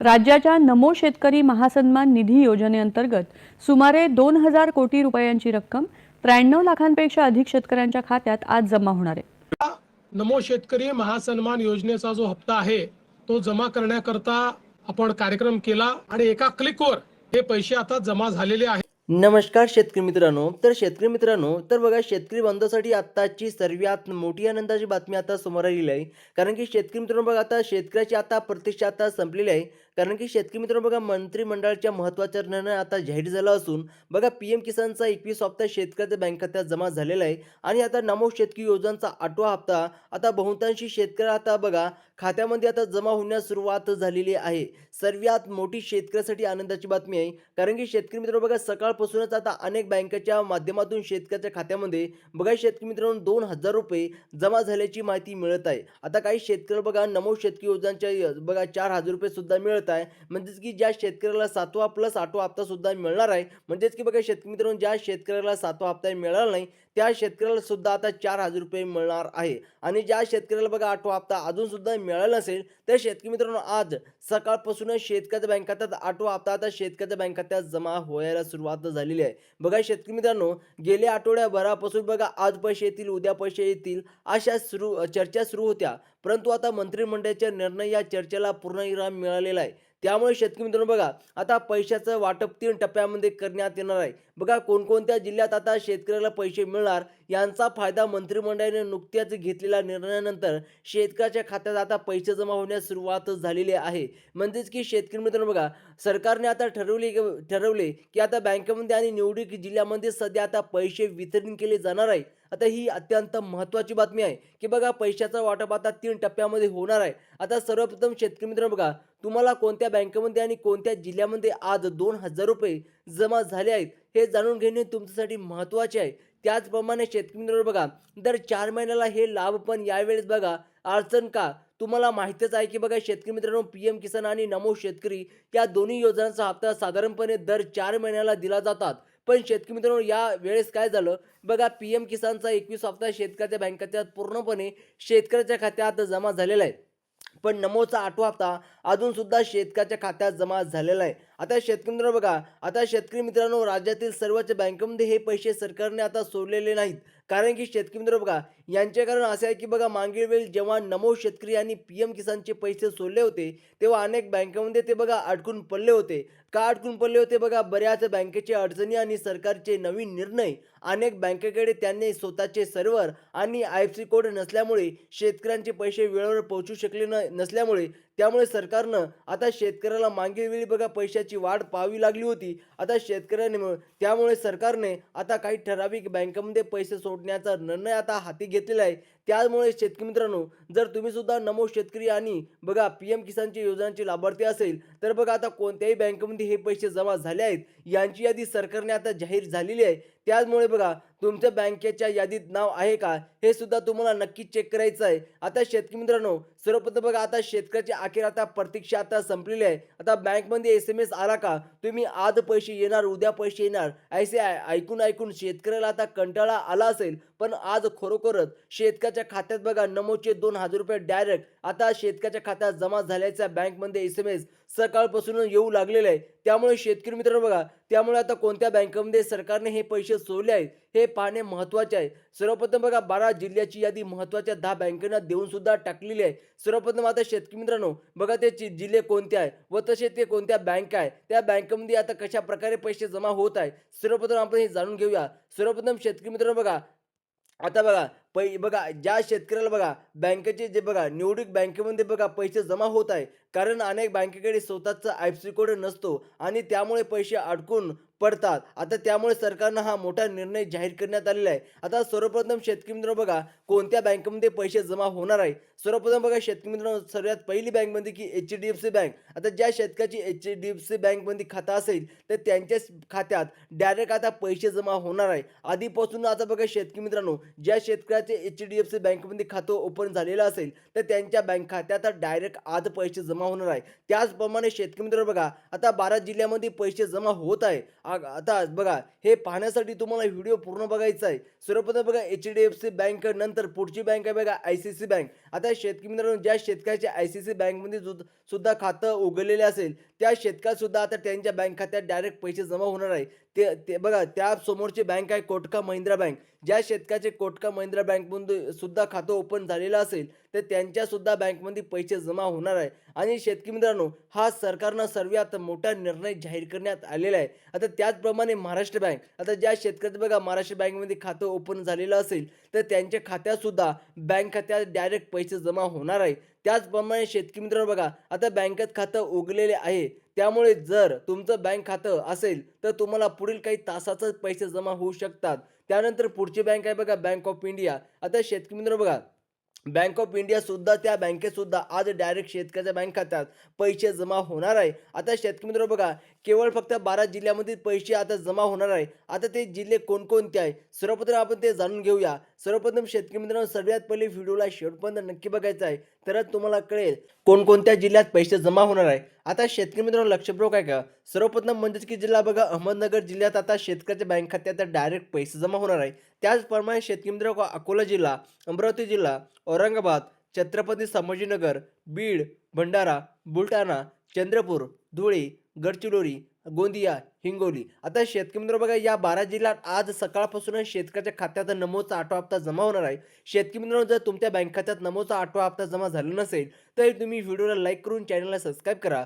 राज्याच्या नमो शेतकरी महासन्मान निधी योजनेअंतर्गत सुमारे दोन हजार कोटी रुपयांची रक्कम त्र्याण्णव लाखांपेक्षा अधिक शेतकऱ्यांच्या खात्यात आज जमा होणार आहे. नमो शेतकरी महासन्मान योजनेचा जो हप्ता आहे तो जमा करण्याकरता आपण कार्यक्रम केला आणि एका क्लिकवर हे पैसे आता जमा झालेले आहेत. नमस्कार शेतकरी मित्रांनो. तर शेतकरी मित्रांनो तर बघा शेतकरी बांधवासाठी आत्ताची सर्वात मोठी आनंदाची बातमी आता समोर आलेली आहे. कारण की शेतकरी मित्रांनो बघा आता शेतकऱ्याची आता प्रतीक्षा आता संपलेली आहे. कारण की शेतकरी मित्रांनो बघा मंत्रिमंडळाच्या महत्त्वाचा निर्णय आता जाहीर झाला असून बघा पी एम किसानचा एकवीस हप्ता शेतकऱ्याच्या बँक खात्यात जमा झालेला आहे आणि आता नमो शेतकरी योजनांचा आठवा हप्ता आता बहुतांशी शेतकरी आता बघा खात्यामध्ये आता जमा होण्यास सुरुवात झालेली आहे. सर्वात मोठी शेतकऱ्यासाठी आनंदाची बातमी आहे कारण की शेतकरी मित्रांनो बघा सकाळपासूनच आता अनेक बँकेच्या माध्यमातून शेतकऱ्याच्या खात्यामध्ये बघा शेतकरी मित्रांनो दोन हजार रुपये जमा झाल्याची माहिती मिळत आहे. आता काही शेतकरी बघा नमो शेतकरी योजनांच्या बघा चार हजार रुपये सुद्धा मिळत आहे. म्हणजेच की ज्या शेतकऱ्याला सातवा प्लस आठवा हप्ता सुद्धा मिळणार आहे. म्हणजेच की बघा शेतकरी मित्रांनो ज्या शेतकऱ्याला सातवा हप्ता मिळाला नाही त्या शेतकऱ्याला सुद्धा आता चार हजार रुपये मिळणार आहे. आणि ज्या शेतकऱ्याला बघा आठवा हप्ता अजून सुद्धा मिळाला नसेल तर शेतकरी मित्रांनो आज सकाळपासूनच शेतकऱ्याच्या बँक खात्यात आठवा हप्ता आता शेतकऱ्याच्या बँक खात्यात जमा व्हायला सुरुवात झालेली आहे. बघा शेतकरी मित्रांनो गेल्या आठवड्याभरापासून बघा आज पैसे येतील उद्या पैसे येतील अशा सुरू चर्चा सुरू होत्या. परंतु आता मंत्रिमंडळाच्या निर्णय या चर्चेला पूर्णविराम मिळालेला आहे. त्यामुळे शेतकरी मित्रांनो बघा आता पैशाचं वाटप तीन टप्प्यामध्ये करण्यात येणार आहे. बघा कोणकोणत्या जिल्ह्यात आता शेतकऱ्याला पैसे मिळणार यांचा फायदा मंत्रिमंडळाने नुकत्याच घेतलेल्या निर्णयानंतर शेतकऱ्याच्या खात्यात आता पैसे जमा होण्यास सुरुवात झालेली आहे. म्हणजेच की शेतकरी मित्रांनो बघा सरकारने आता ठरवले ठरवले की आता बँकेमध्ये आणि निवडणूक जिल्ह्यामध्ये सध्या आता पैसे वितरण केले जाणार आहे. आता ही अत्यंत महत्त्वाची बातमी आहे की बघा पैशाचा वाटप आता तीन टप्प्यामध्ये होणार आहे. आता सर्वप्रथम शेतकरी मित्रांनो बघा तुम्हाला कोणत्या बँकेमध्ये आणि कोणत्या जिल्ह्यामध्ये आज दोन हजार रुपये जमा झाले आहेत? हे जाणून घेणे तुमच्यासाठी महत्त्वाचे आहे. त्याचप्रमाणे शेतकरी मित्रांनो बघा दर चार महिन्याला हे लाभ पण यावेळेस बघा. अडचण का? तुम्हाला माहितीच आहे की बघा शेतकरी मित्रांनो पी एम किसान आणि नमो शेतकरी या दोन्ही योजनांचा हप्ता साधारणपणे दर चार महिन्याला दिला जातात. पण शेतकरी मित्रांनो या वेळेस काय झालं? बघा पी एम किसानचा एकवीस हप्ता शेतकऱ्याच्या बँक पूर्णपणे शेतकऱ्याच्या खात्यात जमा झालेला आहे. पण नमोचा आठवा हप्ता अजून सुद्धा शेतकऱ्याच्या खात्यात जमा झालेला आहे. आता शेतकरी मित्रांनो बघा आता शेतकरी मित्रांनो राज्यातील सर्वच बँकेमध्ये हे पैसे सरकारने आता सोडलेले नाहीत. कारण की शेतकरी मित्र बघा यांचे कारण असे आहे की बघा मागील वेळी जेव्हा नमो शेतकरी आणि पी एम किसानचे पैसे सोडले होते तेव्हा अनेक बँकेमध्ये ते बघा अडकून पडले होते. का अडकून पडले होते बघा बऱ्याच बँकेचे अडचणी आणि सरकारचे नवीन निर्णय अनेक बँकेकडे त्यांनी स्वतःचे सर्व्हर आणि आय एफ सी कोड नसल्यामुळे शेतकऱ्यांचे पैसे वेळेवर पोहोचू शकले न नसल्यामुळे त्यामुळे सरकारनं आता शेतकऱ्याला मागील वेळी बघा पैशाची वाढ पाहावी लागली होती. आता शेतकऱ्याने त्यामुळे सरकारने आता काही ठराविक बँकांमध्ये पैसे सोडण्याचा निर्णय आता हाती घेतलेला आहे. त्यामुळे शेतकरी मित्रांनो जर तुम्ही सुद्धा नमो शेतकरी आणि बघा पी एम किसानची योजनांचे लाभार्थी असेल तर बघा आता कोणत्याही बँकेमध्ये हे पैसे जमा झाले आहेत यांची यादी सरकारने आता जाहीर झालेली आहे. त्याचमुळे बघा तुमच्या बँकेच्या यादीत नाव आहे का? हे सुद्धा तुम्हाला नक्की चेक करायचं आहे. आता शेतकरी मित्रांनो सर्वप्रथम बघा आता शेतकऱ्याची अखेर आता प्रतीक्षा आता संपलेली आहे. आता बँकमध्ये एस एम एस आला का? तुम्ही आज पैसे येणार उद्या पैसे येणार. ऐसे ऐकून ऐकून शेतकऱ्याला आता कंटाळा आला असेल. पण आज खरोखरच शेतकऱ्याच्या खात्यात बघा नमोचे दोन हजार रुपये डायरेक्ट आता शेतकऱ्याच्या खात्यात जमा झाल्याच्या बँकमध्ये एस एम एस सकाळपासून येऊ लागलेलं आहे. त्यामुळे शेतकरी मित्रांनो बघा त्यामुळे आता कोणत्या बँकेमध्ये सरकारने हे पैसे सोडले आहेत हे पाहणे महत्त्वाचे आहे. सर्वप्रथम बघा बारा जिल्ह्याची यादी महत्त्वाच्या दहा बँकांना देऊन सुद्धा टाकलेली आहे. सर्वप्रथम आता शेतकरी मित्रांनो बघा ते जिल्हे कोणते आहे व तसे ते कोणत्या बँक आहे त्या बँकेमध्ये आता कशा प्रकारे पैसे जमा होत आहे सर्वप्रथम आपण हे जाणून घेऊया. सर्वप्रथम शेतकरी मित्रांनो बघा आता बघा पै बघा ज्या शेतकऱ्याला बघा बँकेचे जे बघा निवडणूक बँकेमध्ये बघा पैसे जमा होत आहे. कारण अनेक बँकेकडे स्वतःचा आय सी कोड नसतो आणि त्यामुळे पैसे अडकून पडतात. आता त्यामुळे सरकारनं हा मोठा निर्णय जाहीर करण्यात आलेला आहे. आता सर्वप्रथम शेतकरी मित्र बघा कोणत्या बँकेमध्ये पैसे जमा होणार आहे? सर्वप्रथम बघा शेतकरी मित्रांनो सर्वात पहिली बँक म्हणजे की H D F C bank आता ज्या शेतकऱ्याची एच डी एफ सी बँकमध्ये खातं असेल तर त्यांच्याच खात्यात डायरेक्ट आता पैसे जमा होणार आहे. आधीपासून आता बघा शेतकरी मित्रांनो ज्या शेतकऱ्या शेतकऱ्याचे एच डी एफ सी बँकेमध्ये खातं ओपन झालेलं असेल तर त्यांच्या बँक खात्यात डायरेक्ट आज पैसे जमा होणार आहे. त्याचप्रमाणे शेतकरी मित्र बघा आता बारा जिल्ह्यामध्ये पैसे जमा होत आहे. आता बघा हे पाहण्यासाठी तुम्हाला व्हिडिओ पूर्ण बघायचा आहे. सर्वप्रथम बघा H D F C bank नंतर पुढची बँक आहे बघा आय सी सी बँक आता शेतकरी मित्रांनो ज्या शेतकऱ्याच्या आय सी सी बँकमध्ये सुद्धा खातं उघडलेले असेल त्या शेतकऱ्यासुद्धा आता त्यांच्या बँक खात्यात डायरेक्ट पैसे जमा होणार आहे. ते ते बघा त्या समोरची बँक आहे कोटका महिंद्रा बँक ज्या शेतकऱ्याचे कोटका महिंद्रा बँकमधून सुद्धा खातं ओपन झालेलं असेल तर त्यांच्यासुद्धा बँकमध्ये पैसे जमा होणार आहे. आणि शेतकरी मित्रांनो हा सरकारनं सर्वात मोठा निर्णय जाहीर करण्यात आलेला आहे. आता त्याचप्रमाणे महाराष्ट्र बँक आता ज्या शेतकऱ्याचं बघा महाराष्ट्र बँकमध्ये खातं ओपन झालेलं असेल तर त्यांच्या खात्यात सुद्धा बँक खात्यात डायरेक्ट पैसे जमा होणार आहे. त्याचप्रमाणे शेतकरी मित्रांनो बघा आता बँकेत खातं उघडलेले आहे. त्यामुळे जर तुमचं बँक खातं असेल तर तुम्हाला पुढील काही तासातच पैसे जमा होऊ शकतात. त्यानंतर पुढची बँक आहे बघा बँक ऑफ इंडिया. आता शेतकरी मित्र बघा बँक ऑफ इंडिया सुद्धा त्या बँकेत सुद्धा आज डायरेक्ट शेतकऱ्याच्या बँक खात्यात पैसे जमा होणार आहे. आता शेतकरी मित्र बघा केवळ फक्त बारा जिल्ह्यामध्ये पैसे आता जमा होणार आहे. आता ते जिल्हे कोणकोणते आहे? सर्वप्रथम आपण ते जाणून घेऊया. सर्वप्रथम शेतकरी मित्रांनो सर्वात पहिले व्हिडिओला शेवटपर्यंत नक्की बघायचं आहे. तरच तुम्हाला कळेल कोणकोणत्या जिल्ह्यात पैसे जमा होणार आहे. आता शेतकरी मित्रांनो लक्षपूर्वक आहे का सर्वप्रथम म्हणजेच की जिल्हा बघा अहमदनगर जिल्ह्यात आता शेतकऱ्याच्या बँक खात्यात डायरेक्ट पैसे जमा होणार आहे. त्याचप्रमाणे शेतकरी मित्र अकोला जिल्हा अमरावती जिल्हा औरंगाबाद छत्रपती संभाजीनगर बीड भंडारा बुलढाणा चंद्रपूर धुळे गडचिरोली गोंदिया हिंगोली. आता शेतकरी मित्र बघा या बारा जिल्ह्यात आज सकाळपासूनच शेतकऱ्याच्या खात्यात नमोचा आठवा हप्ता जमा होणार आहे. शेतकरी मित्रांनो जर तुमच्या बँक खात्यात नमोचा आठवा हप्ता जमा झाला नसेल तर तुम्ही व्हिडिओला लाईक करून चॅनलला सबस्क्राईब करा.